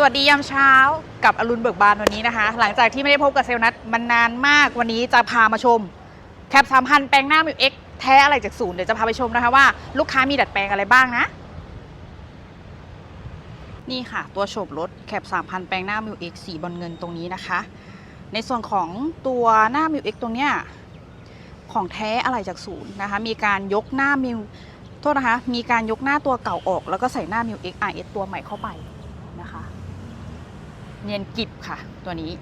สวัสดียามเช้ากับอรุณเบิกบานวันนี้นะคะ หลังจากที่ไม่ได้พบกับเซลลนัทมันนานมากวันนี้จะพามาชมแคปสามพันแปลงหน้ามิวเอ็กแท้อะไรจากศูนย์เดี๋ยวจะพาไปชมนะคะว่าลูกค้ามีดัดแปลงอะไรบ้างนะ นี่ค่ะ ตัวโฉบรถแคป3,000แปลงหน้ามิวเอ็กสีบอลเงินตรงนี้นะคะ ในส่วนของตัวหน้ามิวเอ็กตรงเนี้ยของแท้อะไรจากศูนย์นะคะ มีการยกหน้ามิวโทษนะคะ มีการยกหน้าตัวเก่าออก แล้วก็ใส่หน้ามิวเอ็ก RS ตัวใหม่เข้าไป เนียนกิบค่ะ ตัวนี้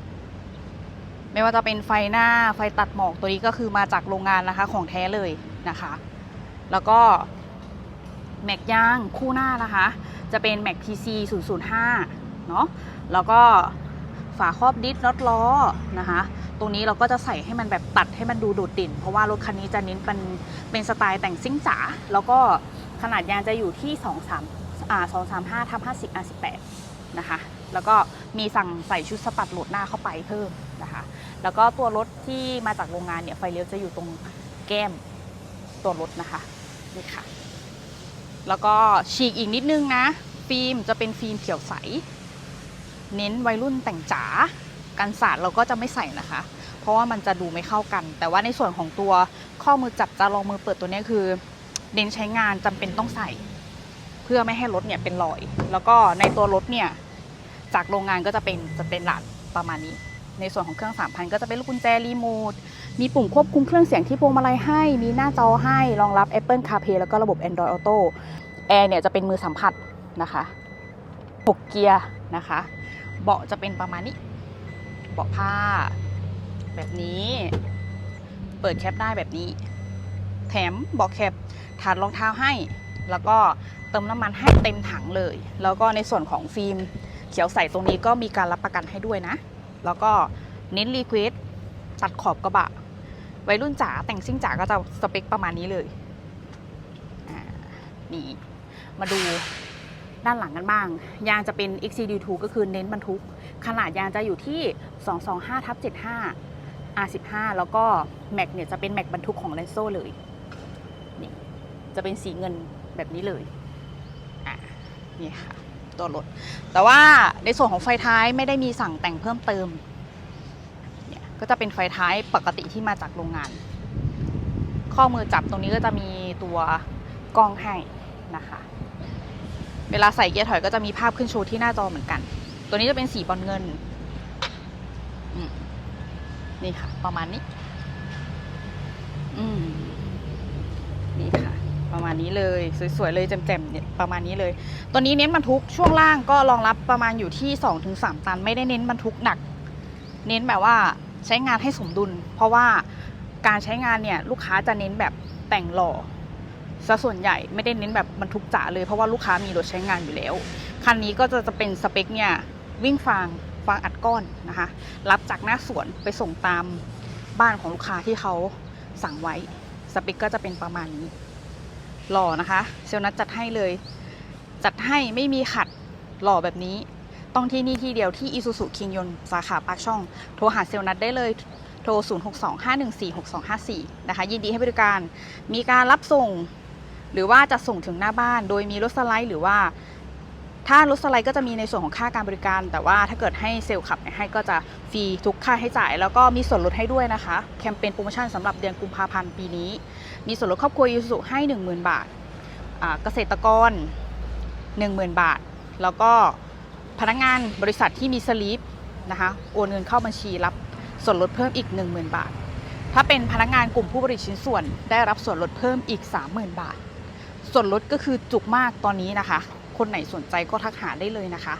ไม่ว่าจะเป็นไฟหน้าไฟตัดหมอกตัวนี้ก็คือมาจากโรงงานนะคะ ของแท้เลยนะคะ แล้วก็แม็กย่างคู่หน้านะคะ จะเป็น Mac TC 005 เนาะแล้วก็ฝาครอบดิสน็อตล้อนะคะ ตรงนี้เราก็จะใส่ให้มันแบบตัดให้มันดูโดดเด่น เพราะว่ารถคันนี้จะเน้นเป็นเป็นสไตล์แต่งซิ่งจ๋าแล้วก็ขนาดยางจะอยู่ที่ 2 3อ่า235ทับ50 R18 นะคะ แล้วก็มีสั่งใส่ชุดสปัดโหลดหน้าเข้าไปเพิ่มนะคะ แล้วก็ตัวรถที่มาจากโรงงานเนี่ยไฟเลี้ยวจะอยู่ตรงแก้มตัวรถนะคะนี่ค่ะ แล้วก็ฉีกอีกนิดนึงนะ ฟิล์มจะเป็นฟิล์มเขียวใส เน้นวัยรุ่นแต่งจ๋ากันสาดเราก็จะไม่ใส่นะคะ เพราะว่ามันจะดูไม่เข้ากัน แต่ว่าในส่วนของตัวข้อมือจับจะลองมือเปิดตัวนี้คือเน้นใช้งานจำเป็นต้องใส่ เพื่อไม่ให้รถเนี่ยเป็นรอย แล้วก็ในตัวรถเนี่ย จากโรงงานก็จะเป็นสเตนดาร์ดประมาณนี้ ในส่วนของเครื่อง 3,000 ก็จะเป็นลูกกุญแจรีโมทมีปุ่มควบคุมเครื่องเสียงที่พวงมาลัยให้ มีหน้าจอให้ รองรับ Apple CarPlay แล้วก็ระบบ Android Auto แอร์เนี่ยจะเป็นมือสัมผัสนะคะหกเกียร์นะคะ เบาะจะเป็นประมาณนี้ เบาะผ้า แบบนี้ เปิดแคปได้แบบนี้ แถมเบาะแคปถาดรองเท้าให้ แล้วก็เติมน้ำมันให้เต็มถังเลย แล้วก็ในส่วนของฟิล์ม ขียวใสตรงนี้ก็มีการรับประกันให้ด้วยนะ แล้วก็เน้นรีเควสตัดขอบกระบะ วัยรุ่นจ๋าแต่งซิ่งจ๋าก็จะสเปคประมาณนี้เลยนี่มาดูด้านหลังกันบ้าง ยางจะเป็น XCD2 ก็คือเน้นบรรทุก ขนาดยางจะอยู่ที่ 225ทับ75 R15 แล้วก็แม็กเนี่ยจะเป็นแม็กบรรทุกของ l e n s o เลยนี่จะเป็นสีเงินแบบนี้เลยอะนี่ค่ะ ตัวรถ แต่ว่าในส่วนของไฟท้ายไม่ได้มีสั่งแต่งเพิ่มเติมเนี่ยก็จะเป็นไฟท้ายปกติที่มาจากโรงงาน ข้อมือจับตรงนี้ก็จะมีตัวกล้องให้นะคะ เวลาใส่เกียร์ถอยก็จะมีภาพขึ้นโชว์ที่หน้าจอเหมือนกัน ตัวนี้จะเป็นสีบอลเงินนี่ค่ะ ประมาณนี้ อืม ประมาณนี้เลย สวยๆเลยแจ่มๆเนี่ยประมาณนี้เลย ตัวนี้เน้นบรรทุกช่วงล่างก็รองรับประมาณอยู่ที่ 2-3 ตัน ไม่ได้เน้นบรรทุกหนัก เน้นแบบว่าใช้งานให้สมดุล เพราะว่าการใช้งานเนี่ยลูกค้าจะเน้นแบบแต่งหล่อซะส่วนใหญ่ไม่ได้เน้นแบบบรรทุกจ๋าเลยเพราะว่าลูกค้ามีรถใช้งานอยู่แล้ว คันนี้ก็จะจะเป็นสเปคเนี่ยวิ่งฟางฟางอัดก้อนนะคะ รับจากหน้าสวนไปส่งตามบ้านของลูกค้าที่เขาสั่งไว้ สเปคก็จะเป็นประมาณนี้ หล่อนะคะ เซลนัทจัดให้เลย จัดให้ไม่มีขัดหล่อแบบนี้ ต้องที่นี่ที่เดียวที่อิซูซุคิงยนสาขาปากช่อง โทรหาเซลลนัทได้เลยโทร 0625146254 นะคะ ยินดีให้บริการ มีการรับส่ง หรือว่าจะส่งถึงหน้าบ้าน โดยมีรถสไลด์หรือว่า ถ้ารถสไลด์ก็จะมีในส่วนของค่าการบริการ แต่ว่าถ้าเกิดให้เซลล์ขับให้ก็จะฟรีทุกค่าให้จ่าย แล้วก็มีส่วนลดให้ด้วยนะคะ แคมเปญโปรโมชั่นสำหรับเดือนกุมภาพันธ์ปีนี้ มีส่วนลดครอบครัวยูสุให้ 10,000 บาทอ่าเกษตรกร 10,000 บาท แล้วก็พนักงานบริษัทที่มีสลิปนะคะโอนเงินเข้าบัญชีรับส่วนลดเพิ่มอีก 10,000 บาท ถ้าเป็นพนักงานกลุ่มผู้ผลิชิ้นส่วนได้รับส่วนลดเพิ่มอีก 30,000 บาท ส่วนลดก็คือจุกมากตอนนี้นะคะ คนไหนสนใจก็ทักหาได้เลยนะคะ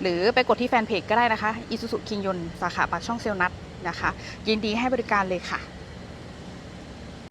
หรือไปกดที่แฟนเพจก็ได้นะคะ Isuzu คิงยนสาขาปากช่องเซลนัทนะคะ ยินดีให้บริการเลยค่ะ